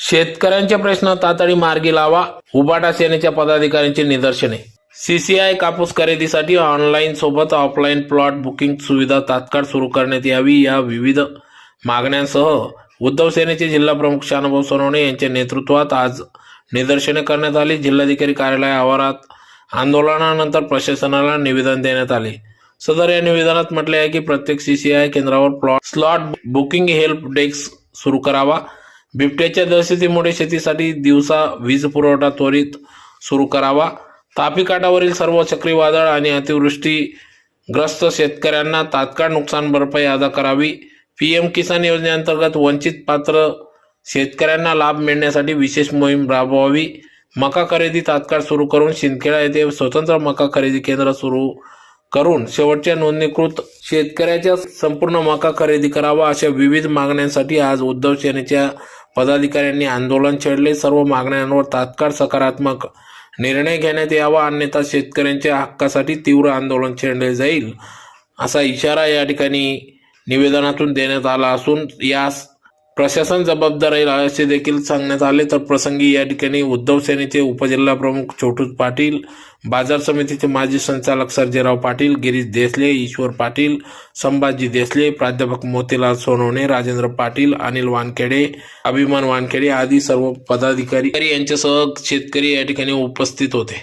शेतकऱ्यांच्या प्रश्न तातडी मार्गी लावा. उबाटा सेनेच्या पदाधिकाऱ्यांची निदर्शने. सीसीआय कापूस खरेदीसाठी ऑनलाईन सोबत ऑफलाईन प्लॉट बुकिंग सुविधा तात्काळ सुरू करण्यात यावी या विविध मागण्यांसह उद्धव सेनेचे जिल्हा प्रमुख शानभाऊ सोनवणे यांच्या नेतृत्वात आज निदर्शने करण्यात आली. जिल्हाधिकारी कार्यालय आवारात आंदोलनानंतर प्रशासनाला निवेदन देण्यात आले. सदर या निवेदनात म्हटले आहे की प्रत्येक सीसीआय केंद्रावर plot slot booking help desk सुरू करावा. बिबट्याच्या दहशतीमुळे शेतीसाठी दिवसा वीज पुरवठा त्वरित सुरू करावा. तापी काठावरील सर्व चक्रीवादळ आणि अतिवृष्टीग्रस्त शेतकऱ्यांना तात्काळ नुकसान भरपाई अदा करावी. पी एम किसान योजनेअंतर्गत वंचित पात्र शेतकऱ्यांना लाभ मिळण्यासाठी विशेष मोहीम राबवावी. मका खरेदी तात्काळ सुरू करून शिंदखेडा येथे स्वतंत्र मका खरेदी केंद्र सुरू करून शेवटच्या नोंदणीकृत शेतकऱ्याच्या संपूर्ण मका खरेदी करावा अशा विविध मागण्यांसाठी आज उद्धव सेनेच्या पदाधिकाऱ्यांनी आंदोलन छेडले. सर्व मागण्यांवर तात्काळ सकारात्मक निर्णय घेण्यात यावा अन्यथा शेतकऱ्यांच्या हक्कासाठी तीव्र आंदोलन छेडले जाईल असा इशारा या ठिकाणी निवेदनातून देण्यात आला असून यास प्रशासन जबाबदार राहील असे देखील सांगण्यात आले. तर प्रसंगी या ठिकाणी उद्धव सेनेचे उपजिल्हा प्रमुख छोटू पाटील बाजार समितीचे माजी संचालक सर्जेराव पाटील गिरीश देसले ईश्वर पाटील संभाजी देसले प्राध्यापक मोतीलाल सोनवणे राजेंद्र पाटील अनिल वानखेडे अभिमान वानखेडे आदी सर्व पदाधिकारी यांच्यासह शेतकरी या ठिकाणी उपस्थित होते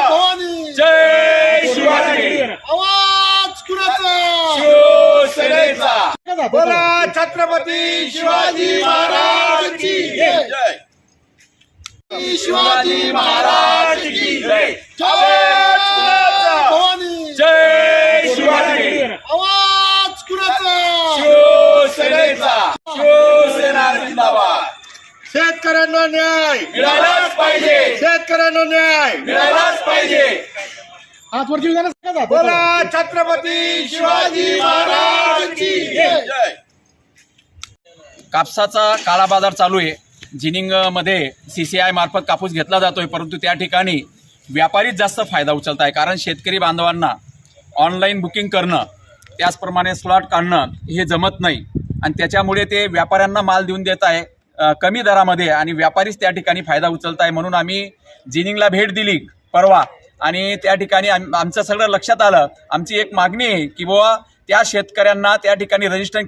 भवानी जय शिवाजी आवाज कुणाचा शिवसेनेचा बोला छत्रपती शिवाजी महाराज की जय. शिवाजी महाराज की जय. आवाज कुणाचा? भवानी जय शिवाजी. आवाज कुणाचा? शिवसेनेचा. शिवसेना जिंदाबाद. शेतकऱ्यांना न्याय. मिळालाच पाहिजे. शेतकऱ्यांना न्याय. मिळालाच पाहिजे. हात वरती बोला छत्रपती शिवाजी महाराज की कापसाचा काळा बाजार चालू आहे. जिनिंगमध्ये सी सी आय मार्फत कापूस घेतला जातोय परंतु त्या ठिकाणी व्यापारीच जास्त फायदा उचलत आहे कारण शेतकरी बांधवांना ऑनलाईन बुकिंग करणं त्याचप्रमाणे स्लॉट काढणं हे जमत नाही. आणि त्याच्यामुळे ते व्यापाऱ्यांना माल देऊन देत आहे कमी दरामध्ये आणि व्यापारीच त्या ठिकाणी फायदा उचलत आहे म्हणून आम्ही जिनिंगला भेट दिली परवा. आणि त्या ठिकाणी आम आमचं सगळं लक्षात आलं. आमची एक मागणी आहे की बुवा त्या शेतकऱ्यांना त्या ठिकाणी रजिस्टर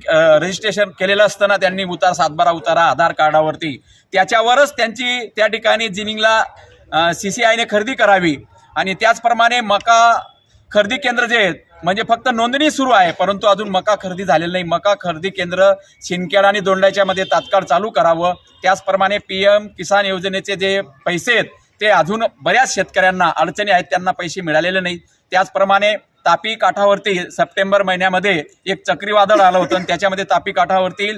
रजिस्ट्रेशन केलेलं असताना त्यांनी उतार सातबारा उतारा आधार कार्डावरती. त्याच्यावरच त्यांची त्या ठिकाणी जिनिंगला सी सी आयने खरेदी करावी. आणि त्याचप्रमाणे मका खरेदी केंद्र जे आहेत म्हणजे फक्त नोंदणी सुरू आहे परंतु अजून मका खरेदी झालेलं नाही. मका खरेदी केंद्र शिंदखेडा आणि दोंडाच्या मध्ये तात्काळ चालू करावं. त्याचप्रमाणे पी एम किसान योजनेचे जे पैसे आहेत ते अजून बऱ्याच शेतकऱ्यांना अडचणी आहेत त्यांना पैसे मिळालेले नाही त्याचप्रमाणे तापी काठावरती सप्टेंबर महिन्यामध्ये एक चक्रीवादळ आलं होतं आणि त्याच्यामध्ये तापी काठावरती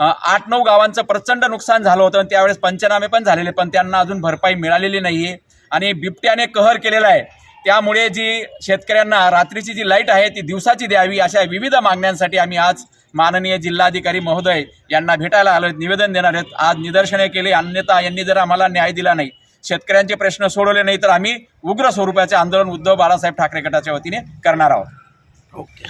आठ नऊ गावांचं प्रचंड नुकसान झालं होतं आणि त्यावेळेस पंचनामे पण झालेले पण त्यांना अजून भरपाई मिळालेली नाहीये. आणि बिबट्याने कहर केलेला आहे. त्यामुळे जी शेतकऱ्यांना रात्रीची जी लाइट आहे ती दिवसाची द्यावी अशा विविध मागण्यांसाठी आम्ही आज माननीय जिल्हाधिकारी महोदय यांना भेटायला आलो निवेदन देणार आहेत. आज निदर्शने केले अन्यथा यांनी जर आम्हाला न्याय दिला नाही. शेतकऱ्यांचे प्रश्न सोडवले नाही तर आम्ही उग्र स्वरूपाचे आंदोलन उद्धव बाळासाहेब ठाकरे गटाच्या वतीने करणार आहोत. ओके.